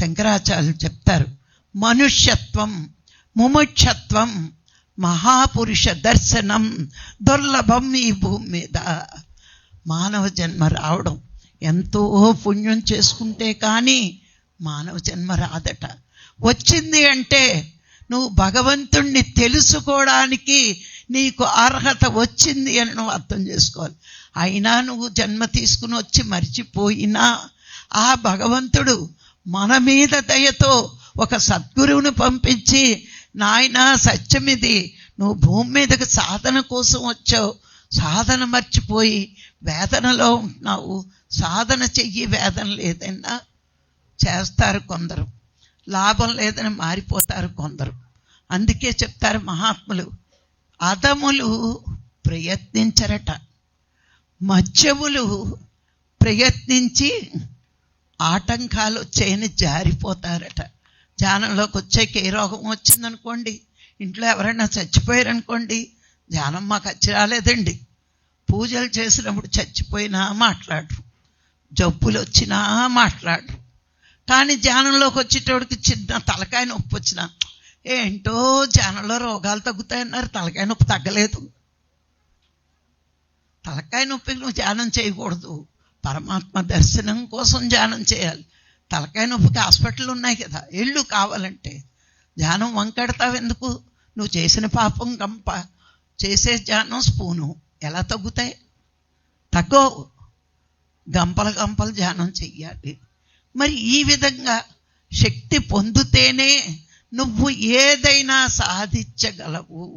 శంకరాచార్యులు చెప్తారు. మనుష్యత్వం ముముక్షత్వం మహాపురుష దర్శనం దుర్లభం ఈ భూమి మీద. మానవ జన్మ రావడం ఎంతో పుణ్యం చేసుకుంటే కానీ మానవ జన్మ రాదట. వచ్చింది అంటే నువ్వు భగవంతుణ్ణి తెలుసుకోవడానికి నీకు అర్హత వచ్చింది అని నువ్వు అర్థం చేసుకోవాలి. అయినా నువ్వు జన్మ తీసుకుని వచ్చి మర్చిపోయినా ఆ భగవంతుడు మన మీద దయతో ఒక సద్గురువుని పంపించి నాయన సత్యమిది. నువ్వు భూమి మీదకి సాధన కోసం వచ్చావు. సాధన మర్చిపోయి వేదనలో ఉంటున్నావు. సాధన చెయ్యి వేదన లేదన్నా చేస్తారు కొందరు. లాభం లేదని మారిపోతారు కొందరు. అందుకే చెప్తారు మహాత్ములు అదములు ప్రయత్నించరట. మత్స్యములు ప్రయత్నించి ఆటంకాలు వచ్చాయని జారిపోతారట. ధ్యానంలోకి వచ్చాక ఏ రోగం వచ్చిందనుకోండి ఇంట్లో ఎవరైనా చచ్చిపోయారనుకోండి ధ్యానం మాకు వచ్చి రాలేదండి. పూజలు చేసినప్పుడు చచ్చిపోయినా మాట్లాడరు. జబ్బులు వచ్చినా మాట్లాడరు. కానీ ధ్యానంలోకి వచ్చేటోడికి చిన్న తలకాయ నొప్పి వచ్చిన ఏంటో ధ్యానంలో రోగాలు తగ్గుతాయన్నారు తలకాయ నొప్పి తగ్గలేదు. తలకాయ నొప్పికి నువ్వు ధ్యానం చేయకూడదు. పరమాత్మ దర్శనం కోసం ధ్యానం చేయాలి. తలకాయ నొప్పికి హాస్పిటల్ ఉన్నాయి కదా. ఇళ్ళు కావాలంటే ధ్యానం వంకెడతావు ఎందుకు? నువ్వు చేసిన పాపం గంప చేసే ధ్యానం స్పూను. ఎలా తగ్గుతాయి? తగ్గవు గంపలు గంపలు ధ్యానం చెయ్యాలి. మరి ఈ విధంగా శక్తి పొందితేనే నువ్వు ఏదైనా సాధించగలవు.